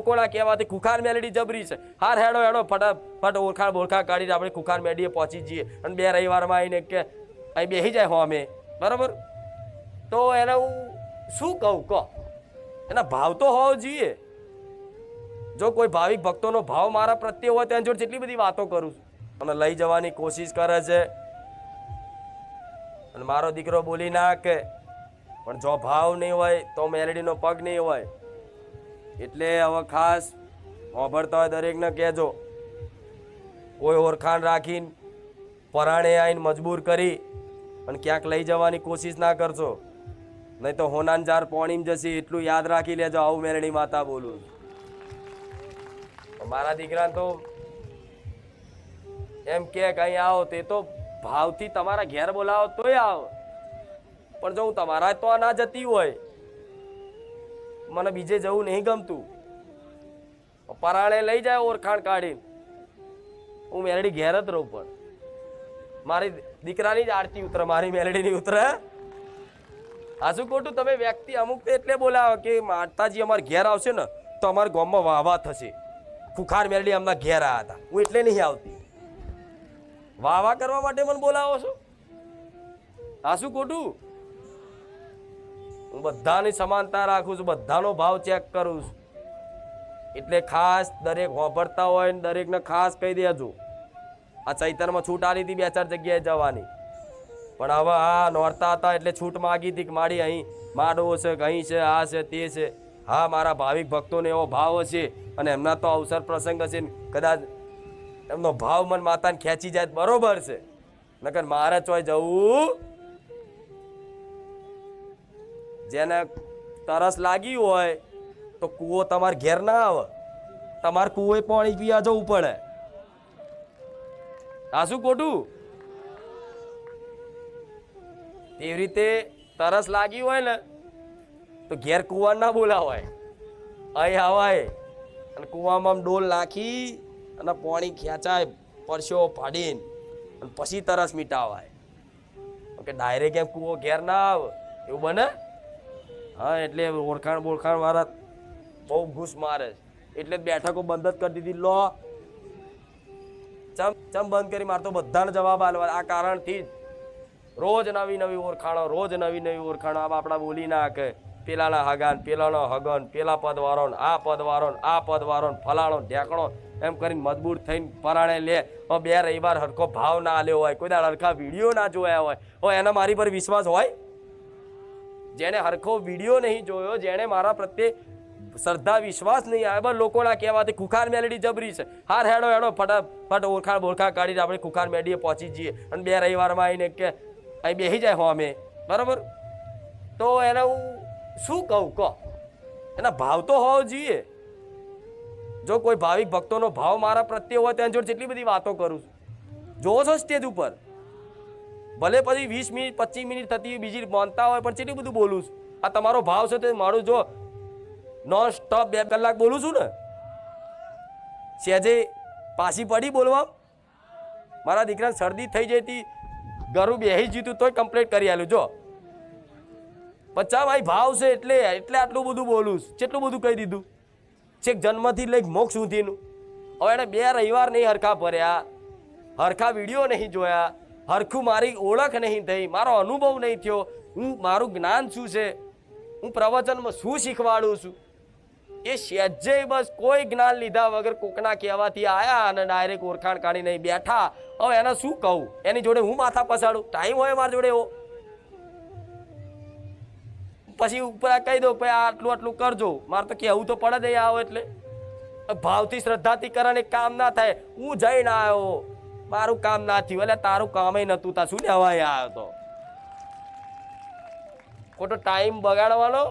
લોકોના કહેવાથી ખુખાર મેલડી જબરી છે. હાર હેડો હેડો ફટાફટ ઓળખાણ બોળખાણ કાઢીને આપણે ખુખાર મેળીએ પહોંચી જઈએ. અને બે રવિવારમાં આવીને કે, અહીં બેસી જાય હો અમે. બરાબર? તો એને હું શું કહું, કહો? એના ભાવ તો હોવો જોઈએ. જો કોઈ ભાવિક ભક્તોનો ભાવ મારા પ્રત્યે હોય તેની જોડે જેટલી બધી વાતો કરું છું. અને લઈ જવાની કોશિશ કરે છે. અને મારો દીકરો બોલી ના કે પણ જો ભાવ નહીં હોય તો મેલડીનો પગ નહીં હોય. એટલે હવે ખાસ સાંભળતા હોય દરેકને કહેજો. કોઈ ઓળખાણ રાખીને પરાણે આવીને મજબૂર કરી અને ક્યાંક લઈ જવાની કોશિશ ના કરશો. નહીં તો હોનાન જાર પોણીમ જશે, એટલું યાદ રાખી લેજો આવું મેરણી માતા બોલું. મારા દીકરા તો એમ કે કઈ આવો, તે તો ભાવથી તમારા ઘેર બોલાવો તોય આવો. પણ જો હું તમારા તો ના જતી હોય મને બીજે જવું નહીં ગમતું. પરાણે લઈ જાય ઓળખાણ કાઢીને. હું મેલડી ઘેર જ રહું પણ. મારી દીકરાની જ આરતી ઉતરે, મારી મેલડીની ઉતરે. આ શું ખોટું? તમે વ્યક્તિ અમુક એટલે બોલાવો કે માતાજી અમારે ઘેર આવશે ને, તો અમારા ગામમાં વાવા થશે. ખુખાર મેલડી અમના ઘેર આવ્યા હતા. હું એટલે નહીં આવતી. વાવા કરવા માટે મને બોલાવો છો? આ શું ખોટું? હું બધાની સમાનતા રાખું છું, બધાનો ભાવ ચેક કરું છું. એટલે ખાસ દરેક વાપરતા હોય ને દરેકને ખાસ કહી દેજો આ ચૈતરમાં છૂટ આલી હતી બે ચાર જગ્યાએ જવાની. પણ હવે આ નોરતા હતા એટલે છૂટ માગી હતી કે મારી અહીં માડો છે અહીં છે, આ છે, તે છે. હા, મારા ભાવિક ભક્તોને એવો ભાવ હશે અને એમના તો અવસર પ્રસંગ હશે ને કદાચ એમનો ભાવ મન માતાને ખેંચી જાય બરોબર છે. નકર મારે ચોય જવું જેને તરસ લાગી હોય તો કૂવો તમારે ઘેર ના આવે. તમારે કૂવે પાણી પીવા જવું પડે. આ શું ખોટું? એવી રીતે તરસ લાગી હોય ને, તો ઘેર કૂવા ના બોલાવાય. અહીં આવાય અને કૂવામાં ડોલ નાખી અને પાણી ખેંચાય, પરસ્યો પાડીને અને પછી તરસ મીટાવાય. ઓકે ડાયરેક્ટ એમ કૂવો ઘેર ના આવે. એવું બને? હા, એટલે ઓળખાણ બોળખાણ વાળા બહુ ઘૂસ મારે એટલે બેઠકો બંધ જ કરી દીધી. લો. ચમ ચમ બંધ કરી મારતો બધાને જવાબ આલવા આ કારણથી જ. રોજ નવી નવી ઓળખાણો, રોજ નવી નવી ઓળખાણો. આપ આપણા બોલી નાખે. પેલાના હગાન, પેલાનો હગન, પેલા પદવારો આ પદવારો આ પદવારો ફલાણો, ઢેકણો. એમ કરીને મજબૂર થઈને પરાણે લે. બે રવિવાર હરખો ભાવ ના આલ્યો હોય. કોઈ દાડ હરખા વીડિયો ના જોયા હોય. એના મારી પર વિશ્વાસ હોય? જેને હરખો વીડિયો નહીં જોયો, જેણે મારા પ્રત્યે શ્રદ્ધા, વિશ્વાસ નહીં આવે બસ લોકોના કહેવાથી ખુખાર મેલડી જબરી છે. હાર હેડો હેડો ફટાફટ ઓળખાણ બોળખાણ કાઢીને આપણે ખુખાર મેળીએ પહોંચી જઈએ. અને બે રવિવારમાં આવીને કે, અહીં બેસી જાય હો અમે. બરાબર? તો એને હું શું કહું, કહો? એના ભાવ તો હોવો જોઈએ. જો કોઈ ભાવિક ભક્તોનો ભાવ મારા પ્રત્યે હોય તેની જોડે જેટલી બધી વાતો કરું છું. જોવો છો સ્ટેજ ઉપર? ભલે પછી વીસ મિનિટ, પચીસ મિનિટ થતી બીજી માનતા હોય, પણ કેટલું બધું બોલું છું? આ તમારો ભાવ છે તે મારું જો નોન સ્ટોપ બે કલાક બોલું છું ને સહેજે પાછી પડી બોલવા? મારા દીકરાને શરદી થઈ જઈ હતી ઘરું બેહી જીતું, તોય કમ્પ્લેટ કરી આલું, જો. પચા ભાઈ ભાવ છે એટલે એટલે આટલું બધું બોલું છું. કેટલું બધું કહી દીધું? છેક જન્મથી લઈ મોક્ષ સુધીનું. હવે એને બે રવિવાર નહીં હરખા ભર્યા, હરખા વીડિયો નહીં જોયા હરખું મારી ઓળખ નહીં થઈ, મારો અનુભવ નહીં થયો. હું, મારું જ્ઞાન શું છે? હું પ્રવચનમાં શું શીખવાડું છું? એ સહેજે બસ કોઈ જ્ઞાન લીધા વગર કોકના કહેવાથી આયા અને ડાયરેક્ટ ઓળખાણ કાઢી નહીં બેઠા. હવે એને શું કહું? એની જોડે હું માથા પસાડું? ટાઈમ હોય મારી જોડે એવો. પછી ઉપર કહી દો ભાઈ આટલું આટલું કરજો. મારે તો કહેવું તો પડે જ આવો એટલે. ભાવથી શ્રદ્ધાથી કરે કામ ના થાય. હું જઈને આવ્યો મારું કામ ના થયું એટલે તારું કામે નતું. તા શું લેવાય આવ્યો તો? ખોટો ટાઈમ બગાડવાનો?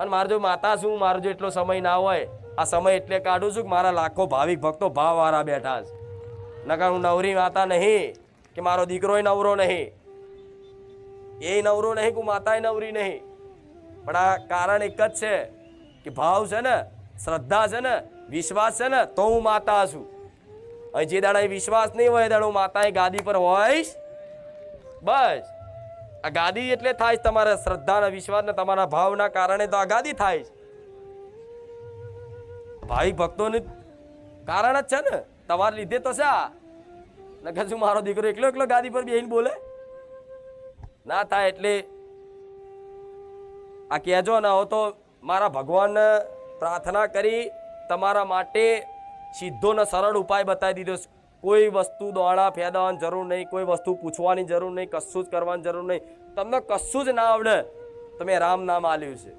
અને મારો જો માતા શું? મારો જો એટલો સમય ના હોય, આ સમય એટલે કાઢું છું કે મારા લાખો ભાવિક ભક્તો ભાવવાળા બેઠા છે. નકર હું નવરી માતા નહીં, કે મારો દીકરોય નવરો નહીં. એ નવરો નહીં કે માતાએ નવરી નહીં. પણ આ કારણ એક જ છે, કે ભાવ છે ને, શ્રદ્ધા છે ને, વિશ્વાસ છે ને, તો હું માતા છું. અહીં જે દાડા વિશ્વાસ નહીં હોય દાડો માતાએ ગાદી પર હોઈશ. બસ. આ ગાદી એટલે થાય છે તમારા શ્રદ્ધાના વિશ્વાસના તમારા ભાવના કારણે તો આ ગાદી થાય ભાઈ ભક્તોને કારણ જ છે ને, તમારે લીધે તો છે આ. શું મારો દીકરો એકલો એકલો ગાદી પર બેહીને બોલે? ના થાય એટલે આ કહેજો ના હો તો મારા ભગવાનને પ્રાર્થના કરી તમારા માટે સીધો ને સરળ ઉપાય બતાવી દીધો. કોઈ વસ્તુ દોડા ફેદાવાની જરૂર નહીં, કોઈ વસ્તુ પૂછવાની જરૂર નહીં, કશું જ કરવાની જરૂર નહીં. તમને કશું જ ના આવડે, તમે રામ નામ આલ્યું છે.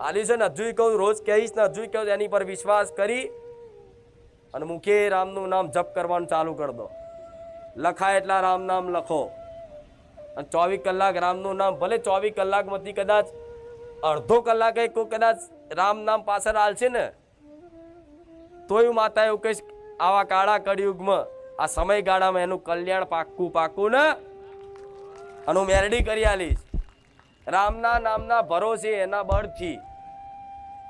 આલ્યું છે ને હજુય કહું, રોજ કહીશ ને હજુય કહું, એની પર વિશ્વાસ કરી અને મુખે રામનું નામ જપ કરવાનું ચાલુ કરી દો. લખાય એટલા રામ નામ લખો. અને ચોવીસ કલાક રામનું નામ, ભલે ચોવીસ કલાકમાંથી કદાચ અડધો કલાકે કદાચ રામ નામ પાછળ હાલશે ને તોય માતા એવું કહીશ, આવા કાળા કળિયુગમાં આ સમયગાળામાં એનું કલ્યાણ પાક્કું પાક્કું ને. અને મેરડી કરી આલીશ. રામના નામના ભરોસે એના બળથી.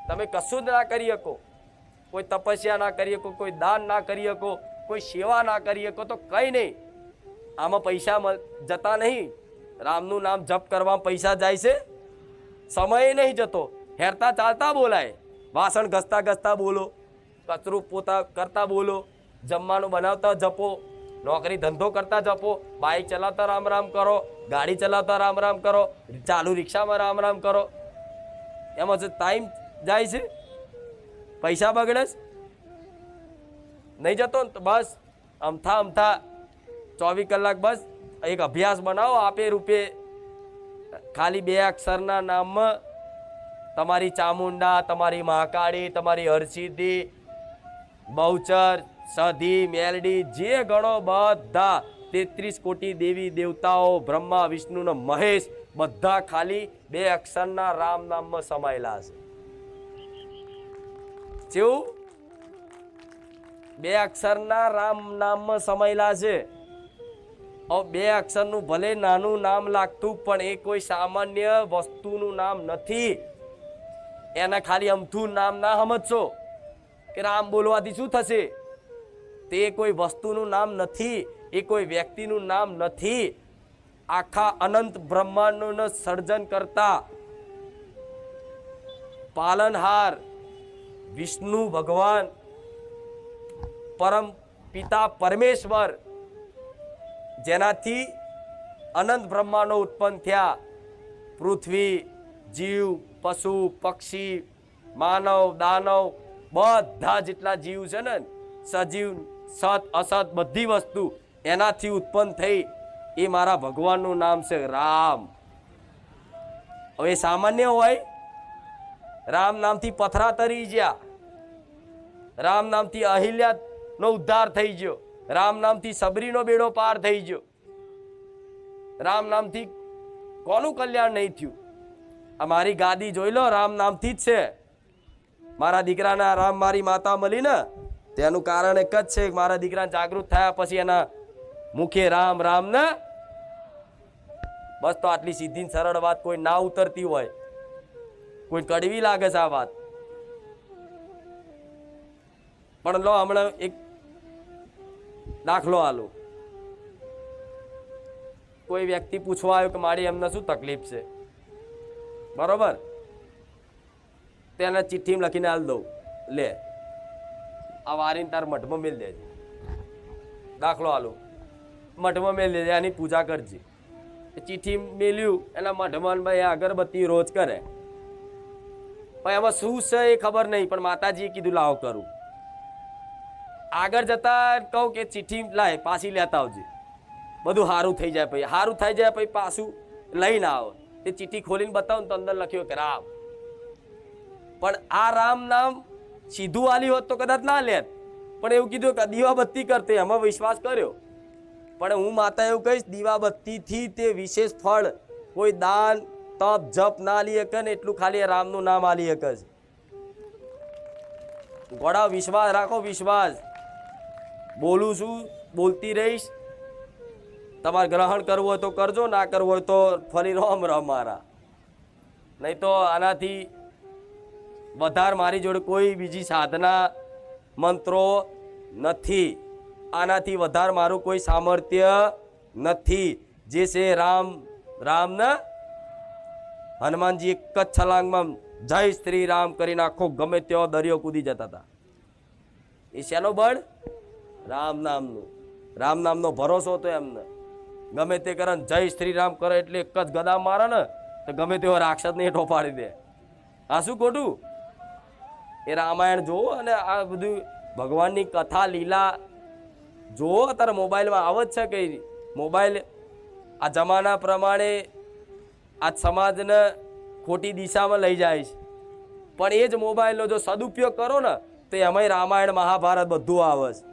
તમે કશું જ ના કરી શકો. કોઈ તપસ્યા ના કરી શકો, કોઈ દાન ના કરી શકો, કોઈ સેવા ના કરી શકો, તો કંઈ નહીં. આમાં પૈસા જતા નહીં. રામનું નામ જપ કરવામાં પૈસા જાય છે. સમય નહીં જતો. હેરતા ચાલતા બોલાય. વાસણ ઘસતા ઘસતા બોલો. કચરું પોતા કરતા બોલો, જમવાનું બનાવતા જપો, નોકરી ધંધો કરતા જપો બાઇક ચલાવતા રામ રામ કરો, ગાડી ચલાવતા રામ રામ કરો, ચાલુ રિક્ષામાં રામ રામ કરો. એમાં જે ટાઈમ જાય છે, પૈસા બગડે નહીં જતો ને તો બસ, અમથા અમથા ચોવીસ કલાક બસ, એક અભ્યાસ બનાવો, આપે રૂપે ખાલી બે અક્ષરના નામમાં તમારી ચામુંડા, તમારી મહાકાળી, તમારી હરસિદ્ધિ બહુચર, સધી, મેલડી, જે ગણો બધા તેત્રીસ કોટી દેવી દેવતાઓ, બ્રહ્મા, વિષ્ણુ ને મહેશ બધા ખાલી બે અક્ષરના રામ નામમાં સમાયેલા છે જેવું? બે અક્ષરના રામ નામમાં સમાયેલા છે. બે અક્ષરનું ભલે નાનું નામ લાગતું, પણ એ કોઈ સામાન્ય વસ્તુનું નામ નથી. એના ખાલી અમથું નામ ના સમજશો. કે રામ બોલવાથી શું થશે? તે કોઈ વસ્તુનું નામ નથી, એ કોઈ વ્યક્તિનું નામ નથી. આખા અનંત બ્રહ્માંડનું સર્જન કરતા પાલનહાર વિષ્ણુ ભગવાન, પરમ પિતા પરમેશ્વર, જેનાથી અનંત બ્રહ્માંડો ઉત્પન્ન થયા. પૃથ્વી, જીવ, પશુ, પક્ષી, માનવ, દાનવ બધા જેટલા જીવ છે ને, સજીવ, સત અસત બધી વસ્તુ એનાથી ઉત્પન્ન થઈ એ મારા ભગવાનનું નામ છે રામ. હવે સામાન્ય હોય, રામ નામથી પથરા તરી ગયા રામ નામથી અહિલ્યાનો ઉદ્ધાર થઈ ગયો રામ નામથી સબરીનો બેડો પાર થઈ ગયો રામ નામથી કોનું કલ્યાણ નહીં થયું? આ મારી ગાદી જોઈ લો, રામ નામથી જ છે. મારા દીકરાના રામ મારી માતા મળી ને તેનું કારણ એક જ છે મારા દીકરા જાગૃત થયા પછી એના મુખે રામ રામ ને બસ તો આટલી સીધી સરળ વાત, કોઈ ના ઉતરતી હોય. કોઈ કડવી લાગે છે આ વાત. પણ લો હમણાં એક દાખલો આલો. કોઈ વ્યક્તિ પૂછવા આવ્યો કે મારી એમને શું તકલીફ છે? બરોબર? તેને ચિઠ્ઠીમાં લખીને હાલ દઉં. લે. આ વારીને તાર મઠમાં મેલ દેજે. દાખલો આલો. મઠમાં મેલ દેજે, આની પૂજા કરજે. ચિઠ્ઠી મેલ્યું, એના મઠમાં ભાઈ અગરબત્તી રોજ કરે. પણ એમાં શું છે એ ખબર નહીં, પણ માતાજીએ કીધું, લાવો કરું. આગળ જતા કહું કે ચિઠ્ઠી લાય, પાછી લેતા આવજે. બધું સારું થઈ જાય પછી સારું થઈ જાય પછી પાછું લઈને આવો. તે ચિઠ્ઠી ખોલીને બતાવો ને તો અંદર લખ્યો કે રામ. પણ આ રામ નામ સીધું આલી હોત તો કદાચ ના લેત. પણ એવું કીધું કે દીવાબત્તી કરતે, એમાં વિશ્વાસ કર્યો. પણ હું માતા એવું કહીશ, દીવાબત્તીથી તે વિશેષ ફળ કોઈ દાન, તપ, જપ ના લી શકે ને એટલું ખાલી રામનું નામ આલી શકે છે. ઘોડા વિશ્વાસ, રાખો વિશ્વાસ. બોલું છું, બોલતી રહીશ. તમારે ગ્રહણ કરવું હોય તો કરજો, ના કરવું હોય તો ફરી રોમ રહ મારા. નહીં તો આનાથી વધારે મારી જોડે કોઈ બીજી સાધના, મંત્રો નથી. આનાથી વધારે મારું કોઈ સામર્થ્ય નથી. જે છે રામ, રામને હનુમાનજી એક જ છલાંગમાં જય શ્રી રામ કરીને આખો ગમે તેવો દરિયો કૂદી જતા હતા. એ શેનો બળ? રામ નામનું. રામ નામનો ભરોસો હતો એમને. ગમે તે કરે જય શ્રી રામ કરે એટલે એક જ ગદા મારે ને, તો ગમે તેવો રાક્ષસને ઠોપાડી દે. આ શું ખોટું? એ રામાયણ જુઓ અને આ બધું ભગવાનની કથા, લીલા જુઓ અત્યારે મોબાઈલમાં આવે જ છે કે મોબાઈલ આ જમાના પ્રમાણે આ સમાજને ખોટી દિશામાં લઈ જાય છે. પણ એ જ મોબાઈલનો જો સદુપયોગ કરો ને, તો એમાંય રામાયણ, મહાભારત બધું આવે છે.